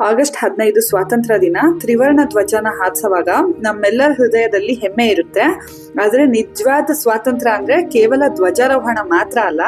August ಹದಿನೈದು ಸ್ವಾತಂತ್ರ್ಯ ದಿನ, ತ್ರಿವರ್ಣ ಧ್ವಜನ ಹಾರಿಸುವಾಗ ನಮ್ಮೆಲ್ಲರ ಹೃದಯದಲ್ಲಿ ಹೆಮ್ಮೆ ಇರುತ್ತೆ. ಆದರೆ ನಿಜವಾದ ಸ್ವಾತಂತ್ರ್ಯ ಅಂದ್ರೆ ಕೇವಲ ಧ್ವಜಾರೋಹಣ ಮಾತ್ರ ಅಲ್ಲ,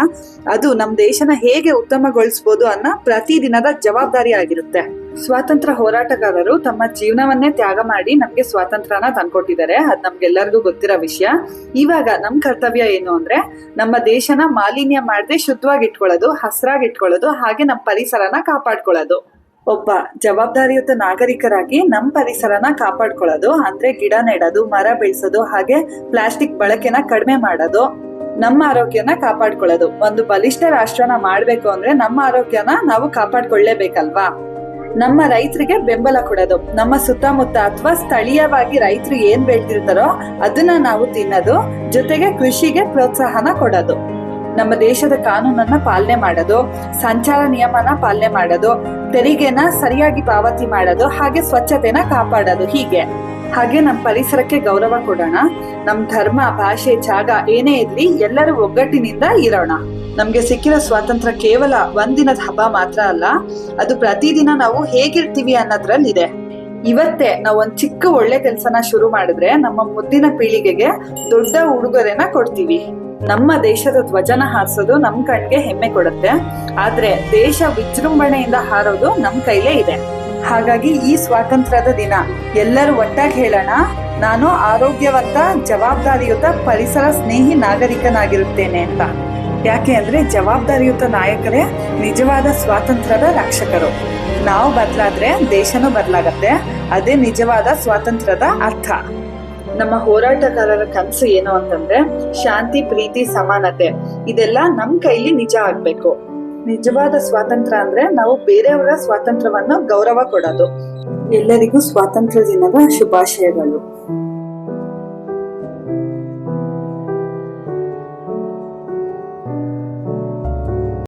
ಅದು ನಮ್ಮ ದೇಶನ ಹೇಗೆ ಉತ್ತಮಗೊಳಿಸ್ಬೋದು ಅನ್ನೋ ಪ್ರತಿದಿನದ ಜವಾಬ್ದಾರಿ ಆಗಿರುತ್ತೆ. ಸ್ವಾತಂತ್ರ್ಯ ಹೋರಾಟಗಾರರು ತಮ್ಮ ಜೀವನವನ್ನೇ ತ್ಯಾಗ ಮಾಡಿ ನಮಗೆ ಸ್ವಾತಂತ್ರ್ಯನ ತಂದ್ಕೊಟ್ಟಿದ್ದಾರೆ. ಅದು ನಮ್ಗೆಲ್ಲರಿಗೂ ಗೊತ್ತಿರೋ ವಿಷಯ. ಇವಾಗ ನಮ್ಮ ಕರ್ತವ್ಯ ಏನು ಅಂದ್ರೆ ನಮ್ಮ ದೇಶನ ಮಾಲಿನ್ಯ ಮಾಡದೆ ಶುದ್ಧವಾಗಿ ಇಟ್ಕೊಳ್ಳೋದು ಹಸ್ರಾಗಿ ಇಟ್ಕೊಳ್ಳೋದು ಹಾಗೆ ನಮ್ಮ ಪರಿಸರನ ಕಾಪಾಡ್ಕೊಳ್ಳೋದು. ಒಬ್ಬ ಜವಾಬ್ದಾರಿಯುತ ನಾಗರಿಕರಾಗಿ ನಮ್ಮ ಪರಿಸರನ ಕಾಪಾಡ್ಕೊಳ್ಳೋದು, ಅಂದ್ರೆ ಗಿಡ ನೆಡೋದು, ಮರ ಬೆಳೆಸೋದು, ಹಾಗೆ ಪ್ಲಾಸ್ಟಿಕ್ ಬಳಕೆನ ಕಡಿಮೆ ಮಾಡೋದು ನಮ್ಮ ಆರೋಗ್ಯನ ಕಾಪಾಡ್ಕೊಳ್ಳೋದು. ಒಂದು ಬಲಿಷ್ಠ ರಾಷ್ಟ್ರನ ಮಾಡ್ಬೇಕು ಅಂದ್ರೆ ನಮ್ಮ ಆರೋಗ್ಯನ ನಾವು ಕಾಪಾಡ್ಕೊಳ್ಳೇಬೇಕಲ್ವಾ? ನಮ್ಮ ರೈತರಿಗೆ ಬೆಂಬಲ ಕೊಡೋದು. ನಮ್ಮ ಸುತ್ತಮುತ್ತ ಅಥವಾ ಸ್ಥಳೀಯವಾಗಿ ರೈತರು ಏನ್ ಬೆಳ್ತಿರ್ತಾರೋ ಅದನ್ನ ನಾವು ತಿನ್ನೋದು, ಜೊತೆಗೆ ಕೃಷಿಗೆ ಪ್ರೋತ್ಸಾಹನ ಕೊಡೋದು. ನಮ್ಮ ದೇಶದ ಕಾನೂನನ್ನ ಪಾಲನೆ ಮಾಡೋದು, ಸಂಚಾರ ನಿಯಮನ ಪಾಲನೆ ಮಾಡೋದು, ತೆರಿಗೆನ ಸರಿಯಾಗಿ ಪಾವತಿ ಮಾಡೋದು, ಹಾಗೆ ಸ್ವಚ್ಛತೆನ ಕಾಪಾಡೋದು ಹೀಗೆ. ಹಾಗೆ ನಮ್ಮ ಪರಿಸರಕ್ಕೆ ಗೌರವ ಕೊಡೋಣ ನಮ್ಮ ಧರ್ಮ, ಭಾಷೆ, ಜಾಗ ಏನೇ ಇರಲಿ ಎಲ್ಲರೂ ಒಗ್ಗಟ್ಟಿನಿಂದ ಇರೋಣ. ನಮ್ಗೆ ಸಿಕ್ಕಿರೋ ಸ್ವಾತಂತ್ರ್ಯ ಕೇವಲ ಒಂದಿನದ ಹಬ್ಬ ಮಾತ್ರ ಅಲ್ಲ, ಅದು ಪ್ರತಿದಿನ ನಾವು ಹೇಗಿರ್ತೀವಿ ಅನ್ನೋದ್ರಲ್ಲಿದೆ. ಇವತ್ತೇ ನಾವು ಒಂದ್ ಚಿಕ್ಕ ಒಳ್ಳೆ ಕೆಲಸನ ಶುರು ಮಾಡಿದ್ರೆ ನಮ್ಮ ಮುದ್ದಿನ ಪೀಳಿಗೆಗೆ ದೊಡ್ಡ ಉಡುಗೊರೆನ ಕೊಡ್ತೀವಿ. ನಮ್ಮ ದೇಶದ ಧ್ವಜನ ಹಾರಿಸೋದು ನಮ್ ಕಣ್ಗೆ ಹೆಮ್ಮೆ ಕೊಡುತ್ತೆ. ಆದ್ರೆ ದೇಶ ವಿಜೃಂಭಣೆಯಿಂದ ಹಾರೋದು ನಮ್ ಕೈಲೇ ಇದೆ. ಹಾಗಾಗಿ ಈ ಸ್ವಾತಂತ್ರ್ಯದ ದಿನ ಎಲ್ಲರೂ ಒಟ್ಟಾಗಿ ಹೇಳೋಣ, ನಾನು ಆರೋಗ್ಯವಂತ, ಜವಾಬ್ದಾರಿಯುತ ಪರಿಸರ ಸ್ನೇಹಿ ನಾಗರಿಕನಾಗಿರುತ್ತೇನೆ ಅಂತ. ಯಾಕೆ ಅಂದ್ರೆ ಜವಾಬ್ದಾರಿಯುತ ನಾಯಕರೇ ನಿಜವಾದ ಸ್ವಾತಂತ್ರ್ಯದ ರಕ್ಷಕರು. ನಾವು ಬದಲಾದ್ರೆ ದೇಶನೂ ಬದಲಾಗತ್ತೆ. ಅದೇ ನಿಜವಾದ ಸ್ವಾತಂತ್ರ್ಯದ ಅರ್ಥ. ನಮ್ಮ ಹೋರಾಟಗಾರರ ಕನಸು ಏನು ಅಂತಂದ್ರೆ ಶಾಂತಿ, ಪ್ರೀತಿ, ಸಮಾನತೆ. ಇದೆಲ್ಲ ನಮ್ ಕೈಲಿ ನಿಜ ಆಗ್ಬೇಕು. ನಿಜವಾದ ಸ್ವಾತಂತ್ರ್ಯ ಅಂದ್ರೆ ನಾವು ಬೇರೆಯವರ ಸ್ವಾತಂತ್ರ್ಯವನ್ನು ಗೌರವ ಕೊಡೋದು. ಎಲ್ಲರಿಗೂ ಸ್ವಾತಂತ್ರ್ಯ ದಿನದ ಶುಭಾಶಯಗಳು.